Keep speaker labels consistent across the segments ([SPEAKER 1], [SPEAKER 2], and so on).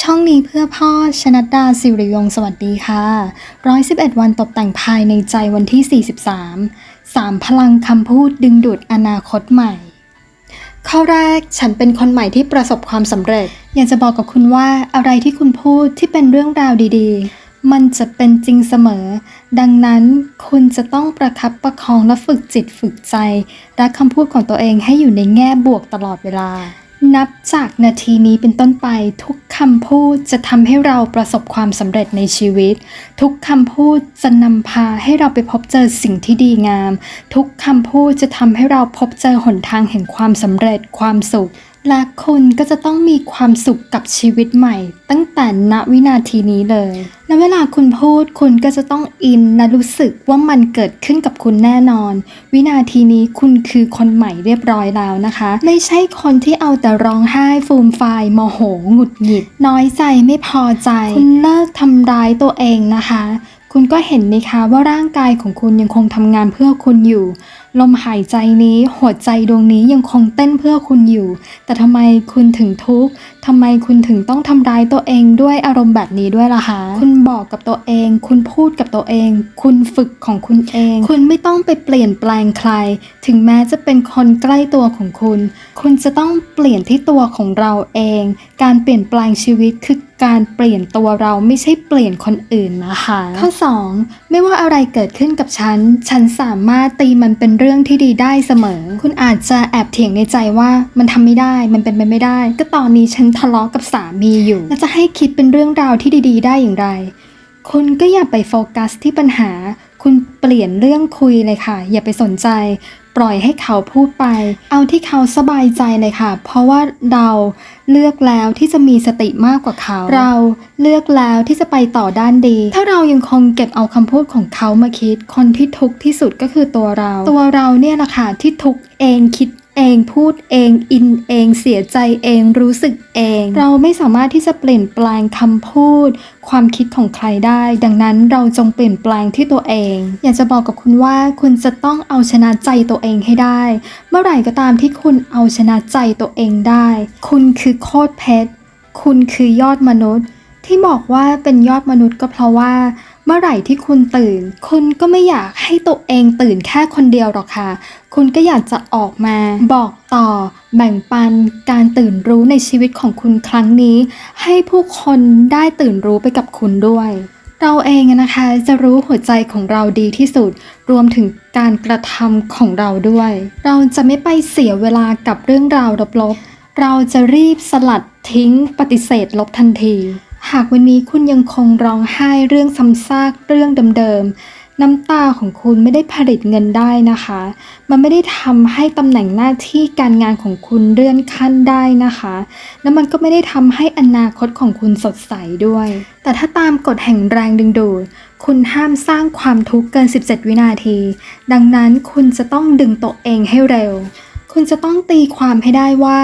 [SPEAKER 1] ช่องนี้เพื่อพ่อชนัดดาสิริยงสวัสดีค่ะ111วันตกแต่งภายในใจวันที่ 43 3 พลังคำพูดดึงดูดอนาคตใหม่ ข้อแรกฉันเป็นคนใหม่ที่ประสบความสำเร็จ อยากจะบอกกับคุณว่าอะไรที่คุณพูดที่เป็นเรื่องราวดีๆ มันจะเป็นจริงเสมอ ดังนั้นคุณจะต้องประคับประคองและฝึกจิตฝึกใจ รักคำพูดของตัวเองให้อยู่ในแง่บวกตลอดเวลา นับจากนาทีนี้เป็นต้นไปทุกคำพูดจะทำให้เราประสบความสำเร็จในชีวิต ทุกคำพูดจะนำพาให้เราไปพบเจอสิ่งที่ดีงาม ทุกคำพูดจะทำให้เราพบเจอหนทางแห่งความสำเร็จความสุข และคุณก็จะต้องมีความสุขกับชีวิตใหม่ ตั้งแต่ณวินาทีนี้เลย และเวลาคุณพูดคุณก็จะต้องอินและรู้สึกว่ามันเกิดขึ้นกับคุณแน่นอน วินาทีนี้คุณคือคนใหม่เรียบร้อยแล้วนะคะ ไม่ใช่คนที่เอาแต่ร้องไห้ฟูมฟายโมโหหงุดหงิด น้อยใจไม่พอใจ คุณเลิกทำร้ายตัวเองนะคะ คุณก็เห็นนะคะว่าร่างกายของคุณยังคงทำงานเพื่อคุณอยู่ ลมหายใจนี้หัวใจดวงนี้ยังคงเต้นเพื่อคุณอยู่ แต่ทำไมคุณถึงทุกข์ ทำไมคุณถึงต้องทำร้ายตัวเองด้วยอารมณ์แบบนี้ด้วยล่ะคะ คุณบอกกับตัวเอง คุณพูดกับตัวเอง คุณฝึกของคุณเอง คุณไม่ต้องไปเปลี่ยนแปลงใคร ถึงแม้จะเป็นคนใกล้ตัวของคุณ คุณจะต้องเปลี่ยนที่ตัวของเราเอง การเปลี่ยนแปลงชีวิตคือการเปลี่ยนตัวเราไม่ใช่เปลี่ยนคนอื่นนะคะ ข้อ 2 ไม่ว่าอะไรเกิดขึ้นกับฉัน ฉันสามารถตีมันเป็นเรื่องที่ดีได้เสมอคุณอาจจะแอบเถียงในใจว่ามันทำไม่ได้มันเป็นไปไม่ได้ ก็ตอนนี้ฉันทะเลาะกับสามีอยู่ แล้วจะให้คิดเป็นเรื่องราวที่ดีๆ ได้อย่างไร คุณก็อย่าไปโฟกัสที่ปัญหา คุณเปลี่ยนเรื่องคุยเลยค่ะ อย่าไปสนใจ ปล่อยให้เขาพูดไป เอาที่เขาสบายใจเลยค่ะ เพราะว่าเราเลือกแล้วที่จะมีสติมากกว่าเขา เราเลือกแล้วที่จะไปต่อด้านดี ถ้าเรายังคงเก็บเอาคำพูดของเขามาคิด คนที่ทุกข์ที่สุดก็คือตัวเรา ตัวเราเนี่ยแหละค่ะที่ทุกข์เองคิด เองพูดเองอินเองเสียใจเองรู้สึกเอง เราไม่สามารถที่จะเปลี่ยนแปลงคำพูด ความคิดของใครได้ ดังนั้นเราจงเปลี่ยนแปลงที่ตัวเอง อยากจะบอกกับคุณว่าคุณจะต้องเอาชนะใจตัวเองให้ได้ เมื่อไหร่ก็ตามที่คุณเอาชนะใจตัวเองได้ คุณคือโคตรเพชรคุณคือยอดมนุษย์ ที่บอกว่าเป็นยอดมนุษย์ก็เพราะว่า เมื่อไหร่ที่คุณตื่น คุณก็ไม่อยากให้ตัวเองตื่นแค่คนเดียวหรอกค่ะ คุณก็อยากจะออกมาบอกต่อ แบ่งปันการตื่นรู้ในชีวิตของคุณครั้งนี้ ให้ผู้คนได้ตื่นรู้ไปกับคุณด้วย เราเองนะคะจะรู้หัวใจของเราดีที่สุด รวมถึงการกระทำของเราด้วย เราจะไม่ไปเสียเวลากับเรื่องราวลบๆ เราจะรีบสลัดทิ้งปฏิเสธลบทันที หากวันนี้คุณยังคงร้องไห้เรื่องซ้ำซากเรื่องเดิมๆ น้ำตาของคุณไม่ได้ผลิตเงินได้นะคะ มันไม่ได้ทำให้ตำแหน่งหน้าที่การงานของคุณเลื่อนขั้นได้นะคะ และมันก็ไม่ได้ทำให้อนาคตของคุณสดใสด้วย แต่ถ้าตามกฎแห่งแรงดึงดูดคุณห้ามสร้างความทุกข์เกิน 17 วินาที ดังนั้นคุณจะต้องดึงตัวเองให้เร็ว คุณจะต้องตีความให้ได้ว่า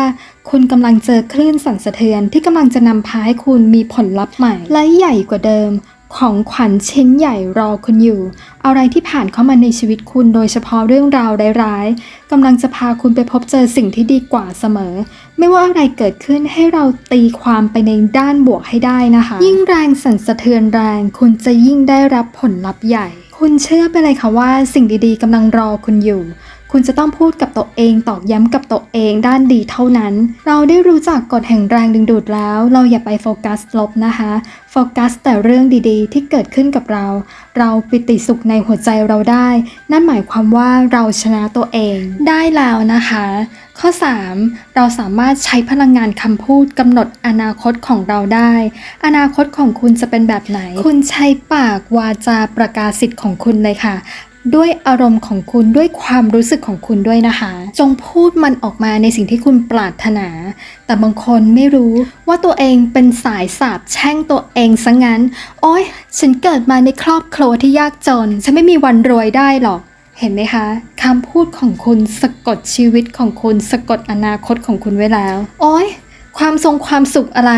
[SPEAKER 1] คุณกำลังเจอคลื่นสั่นสะเทือนที่กำลังจะนำพาให้คุณมีผลลัพธ์ใหม่ และใหญ่กว่าเดิม ของขวัญชิ้นใหญ่รอคุณอยู่ อะไรที่ผ่านเข้ามาในชีวิตคุณโดยเฉพาะเรื่องราวร้ายๆกำลังจะพาคุณไปพบเจอสิ่งที่ดีกว่าเสมอ ไม่ว่าอะไรเกิดขึ้นให้เราตีความไปในด้านบวกให้ได้นะคะ ยิ่งแรงสั่นสะเทือนแรง คุณจะยิ่งได้รับผลลัพธ์ใหญ่ คุณเชื่อไปเลยค่ะว่าสิ่งดีๆกำลังรอคุณอยู่ คุณจะต้องพูดกับตัวเองตอกย้ำกับตัวเองด้านดีเท่านั้น เราได้รู้จักกฎแห่งแรงดึงดูดแล้ว เราอย่าไปโฟกัสลบนะคะโฟกัสแต่เรื่องดีๆ ที่เกิดขึ้นกับเรา เราปิติสุขในหัวใจเราได้ นั่นหมายความว่าเราชนะตัวเองได้แล้วนะคะ ข้อ 3 เราสามารถใช้พลังงานคำพูดกำหนดอนาคตของเราได้ อนาคตของคุณจะเป็นแบบไหน คุณใช้ปากวาจาประกาศสิทธิ์ของคุณเลยค่ะ ด้วยอารมณ์ของคุณด้วยความรู้สึกของคุณด้วยนะคะ จงพูดมันออกมาในสิ่งที่คุณปรารถนา แต่บางคนไม่รู้ว่าตัวเองเป็นสายสาบแช่งตัวเองซะงั้น โอ๊ย ฉันเกิดมาในครอบครัวที่ยากจน ฉันไม่มีวันรวยได้หรอกเห็นไหมคะคำพูดของคุณสะกดชีวิตของคุณ สะกดอนาคตของคุณไว้แล้ว โอ๊ย ความทรงความสุขอะไร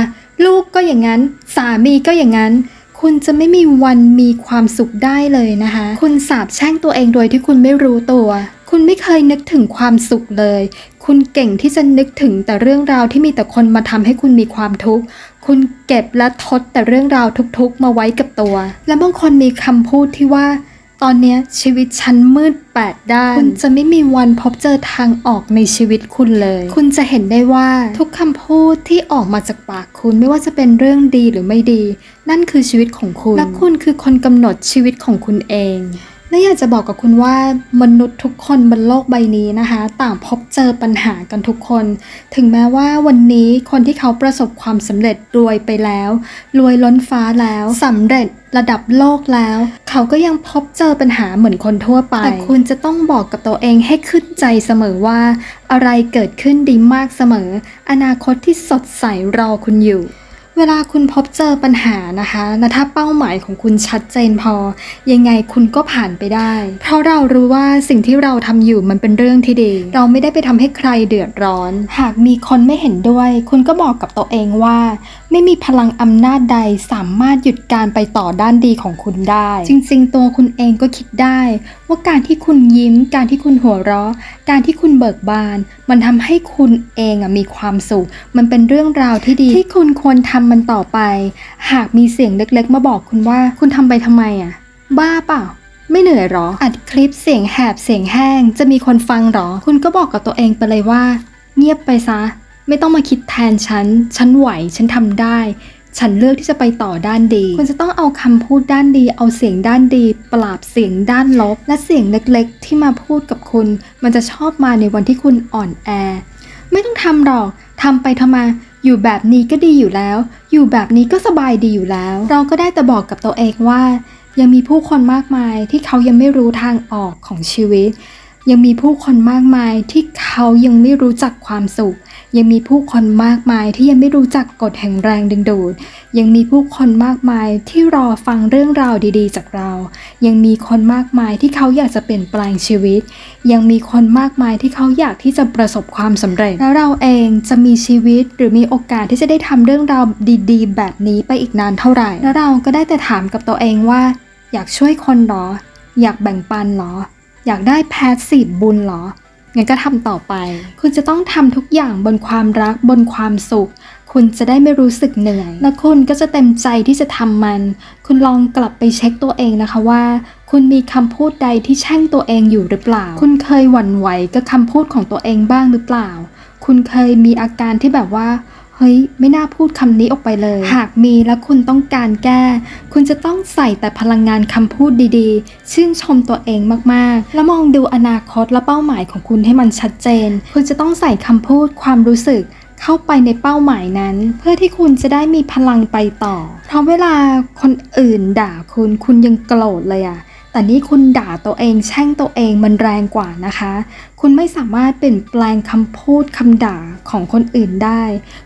[SPEAKER 1] ลูกก็อย่างนั้น สามีก็อย่างนั้น คุณจะไม่มีวันมีความสุขได้เลยนะคะ คุณสาบแช่งตัวเองโดยที่คุณไม่รู้ตัว คุณไม่เคยนึกถึงความสุขเลย คุณเก่งที่จะนึกถึงแต่เรื่องราวที่มีแต่คนมาทำให้คุณมีความทุกข์ คุณเก็บและทดแต่เรื่องราวทุกๆ มาไว้กับตัว และบางคนมีคำพูดที่ว่า ตอนเนี้ยชีวิตฉันมืดแปดด้าน คุณจะไม่มีวันพบเจอทางออกในชีวิตคุณเลย คุณจะเห็นได้ว่าทุกคำพูดที่ออกมาจากปากคุณไม่ว่าจะเป็นเรื่องดีหรือไม่ดี นั่นคือชีวิตของคุณ และคุณคือคนกำหนดชีวิตของคุณเอง และอยากจะบอกกับคุณว่ามนุษย์ทุกคนบนโลกใบนี้นะคะ ต่างพบเจอปัญหากันทุกคน ถึงแม้ว่าวันนี้คนที่เขาประสบความสำเร็จรวยไปแล้ว รวยล้นฟ้าแล้วสำเร็จระดับโลกแล้ว เขาก็ยังพบเจอปัญหาเหมือนคนทั่วไป แต่คุณจะต้องบอกกับตัวเองให้ขึ้นใจเสมอว่า อะไรเกิดขึ้นดีมากเสมอ อนาคตที่สดใสรอคุณอยู่ เวลาคุณพบเจอปัญหานะคะและถ้าเป้าหมายของคุณชัดเจนพอ ยังไงคุณก็ผ่านไปได้ เพราะเรารู้ว่าสิ่งที่เราทำอยู่มันเป็นเรื่องที่ดี เราไม่ได้ไปทำให้ใครเดือดร้อน หากมีคนไม่เห็นด้วย คุณก็บอกกับตัวเองว่า ไม่มีพลังอำนาจใดสามารถหยุดการไปต่อด้านดีของคุณได้ จริงๆ ตัวคุณเองก็คิดได้ ว่าการที่คุณยิ้ม การที่คุณหัวเราะ การที่คุณเบิกบาน มันทำให้คุณเองมีความสุข มันเป็นเรื่องราวที่ดีที่คุณควรทำมันต่อไป หากมีเสียงเล็กๆ มาบอกคุณว่าคุณทำไปทำไมอะบ้าเปล่า ไม่เหนื่อยหรอ อัดคลิปเสียงแหบเสียงแห้ง จะมีคนฟังหรอ คุณก็บอกกับตัวเองไปเลยว่า เงียบไปซะ ไม่ต้องมาคิดแทนฉัน ฉันไหว ฉันทำได้ ฉันเลือกที่จะไปต่อด้านดี คุณจะต้องเอาคำพูดด้านดี เอาเสียงด้านดี ปราบเสียงด้านลบ และเสียงเล็กๆ ที่มาพูดกับคุณ มันจะชอบมาในวันที่คุณอ่อนแอ ไม่ต้องทำหรอกทำไปทำไม อยู่แบบนี้ก็ดีอยู่แล้ว อยู่แบบนี้ก็สบายดีอยู่แล้ว เราก็ได้แต่บอกกับตัวเองว่า ยังมีผู้คนมากมายที่เขายังไม่รู้ทางออกของชีวิต ยังมีผู้คนมากมายที่เขายังไม่รู้จักความสุข ยังมีผู้คนมากมายที่ยังไม่รู้จักกฎแห่งแรงดึงดูด ยังมีผู้คนมากมายที่รอฟังเรื่องราวดีๆ จากเรา ยังมีคนมากมายที่เขาอยากจะเปลี่ยนแปลงชีวิต ยังมีคนมากมายที่เขาอยากที่จะประสบความสำเร็จ แล้วเราเองจะมีชีวิตหรือมีโอกาสที่จะได้ทำเรื่องราวดีๆ แบบนี้ไปอีกนานเท่าไหร่ แล้วเราก็ได้แต่ถามกับตัวเองว่า อยากช่วยคนหรอ อยากแบ่งปันหรอ อยากได้แพสซีฟบุญหรอ งั้นก็ทำต่อไป คุณจะต้องทำทุกอย่างบนความรักบนความสุข คุณจะได้ไม่รู้สึกเหนื่อย และคุณก็จะเต็มใจที่จะทำมัน คุณลองกลับไปเช็คตัวเองนะคะว่า คุณมีคำพูดใดที่แช่งตัวเองอยู่หรือเปล่า คุณเคยหวั่นไหวกับคำพูดของตัวเองบ้างหรือเปล่า คุณเคยมีอาการที่แบบว่า เฮ้ย ไม่น่าพูดคำนี้ออกไปเลย หากมีและคุณต้องการแก้ คุณจะต้องใส่แต่พลังงานคำพูดดีๆ ชื่นชมตัวเองมากๆ แล้วมองดูอนาคตและเป้าหมายของคุณให้มันชัดเจน คุณจะต้องใส่คำพูดความรู้สึกเข้าไปในเป้าหมายนั้น เพื่อที่คุณจะได้มีพลังไปต่อ เพราะเวลาคนอื่นด่าคุณคุณยังโกรธเลยอะ แต่นี่คุณด่าตัวเองแช่งตัวเองมันแรงกว่านะคะ คุณไม่สามารถเปลี่ยนแปลงคำพูดคำด่าของคนอื่นได้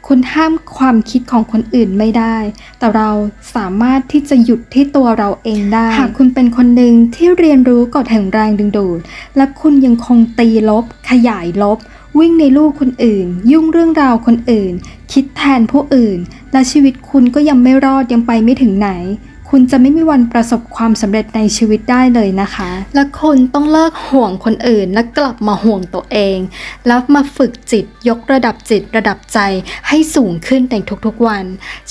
[SPEAKER 1] คุณห้ามความคิดของคนอื่นไม่ได้ แต่เราสามารถที่จะหยุดที่ตัวเราเองได้ หากคุณเป็นคนหนึ่งที่เรียนรู้กฎแห่งแรงดึงดูด และคุณยังคงตีลบ ขยายลบ วิ่งในลูกคนอื่น ยุ่งเรื่องราวคนอื่น คิดแทนผู้อื่น และชีวิตคุณก็ยังไม่รอดยังไปไม่ถึงไหน คุณจะไม่มีวันประสบความสำเร็จในชีวิตได้เลยนะคะ และคุณต้องเลิกห่วงคนอื่นและกลับมาห่วงตัวเอง แล้วมาฝึกจิตยกระดับจิตระดับใจให้สูงขึ้นในทุกๆวัน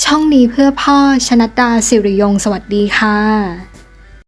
[SPEAKER 1] ช่องนี้เพื่อพ่อชนัดดาสิริยง สวัสดีค่ะ